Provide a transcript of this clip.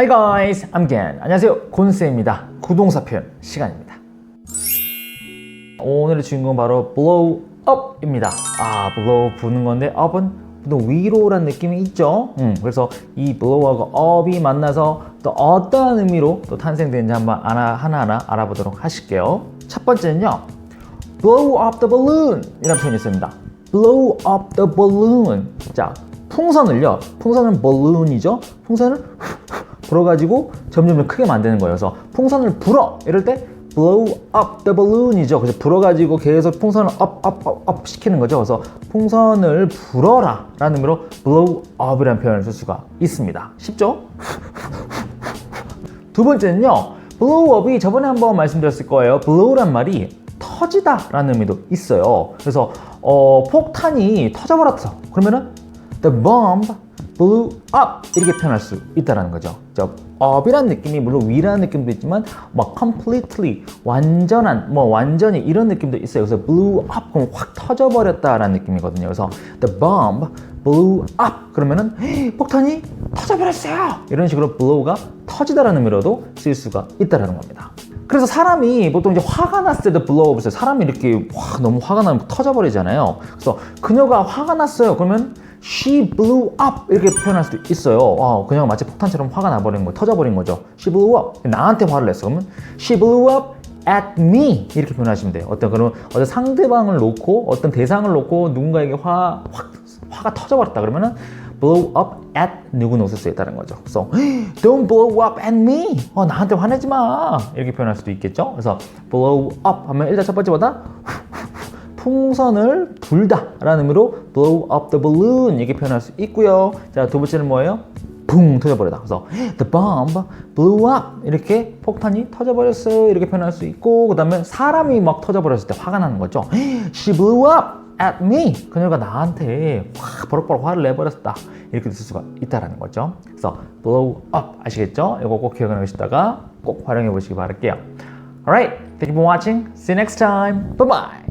Hi guys, I'm Gan. 안녕하세요, 곤쌤입니다. 구동사 표현 시간입니다. 오늘의 주인공 은 바로 blow up입니다. 아, blow 부는 건데 up은 또 위로란 느낌이 있죠. 음, 그래서 이 blow하고 up이 만나서 또 어떠한 의미로 또 탄생되는지 한번 하나, 하나하나 알아보도록 하실게요. 첫 번째는요. blow up the balloon 이라는 표현이 있습니다. blow up the balloon. 자, 풍선을요. 풍선은 balloon이죠. 풍선을 불어가지고 점점 크게 만드는 거예요. 그래서 풍선을 불어 이럴 때 blow up the balloon이죠. 그래서 불어가지고 계속 풍선을 up, up, up, up 시키는 거죠. 그래서 풍선을 불어라 라는 의미로 blow up이라는 표현을 쓸 수가 있습니다. 쉽죠? 두 번째는요. blow up이 저번에 한번 말씀드렸을 거예요. blow란 말이 터지다 라는 의미도 있어요. 그래서 어, 폭탄이 터져버렸어. 그러면은 the bomb blew up 이렇게 표현할 수 있다라는 거죠. 저 up이란 느낌이 물론 위라는 느낌도 있지만 막 completely 완전한 뭐 완전히 이런 느낌도 있어요. 그래서 blew up 그럼 확 터져버렸다라는 느낌이거든요. 그래서 the bomb blew up 그러면은 폭탄이 터져버렸어요. 이런 식으로 blow가 터지다라는 의미로도 쓸 수가 있다라는 겁니다. 그래서 사람이 보통 이제 화가 났을 때도 up을 써요. 사람이 이렇게 와, 너무 화가 나면 터져버리잖아요. 그래서 그녀가 화가 났어요. 그러면 she blew up 이렇게 표현할 수도 있어요. 어, 그녀가 마치 폭탄처럼 화가 나버린 거, 터져버린 거죠. she blew up. 나한테 화를 냈어. 그러면 she blew up at me 이렇게 표현하시면 돼요. 어떤 그런 어떤 상대방을 놓고 어떤 대상을 놓고 누군가에게 화, 확 화가 터져버렸다 그러면은 blow up at 누구는 쓸수 있다는 거죠. 그래서 don't blow up at me. 어, 나한테 화내지 마. 이렇게 표현할 수도 있겠죠. 그래서 blow up 하면 일단 첫 번째보다 풍선을 불다 라는 의미로 blow up the balloon 이렇게 표현할 수 있고요. 자, 두 번째는 뭐예요? 붕 터져버리다. 그래서 the bomb blew up 이렇게 폭탄이 터져버렸어요. 이렇게 표현할 수 있고 그 다음에 사람이 막 터져버렸을 때 화가 나는 거죠. she blew up at me. 그녀가 나한테 확 버럭버럭 화를 내버렸다. 이렇게 쓸 수가 있다라는 거죠. 그래서 blow up 아시겠죠? 이거 꼭 기억해 놓으시다가 꼭 활용해 보시기 바랄게요. Alright, thank you for watching. See you next time. Bye bye.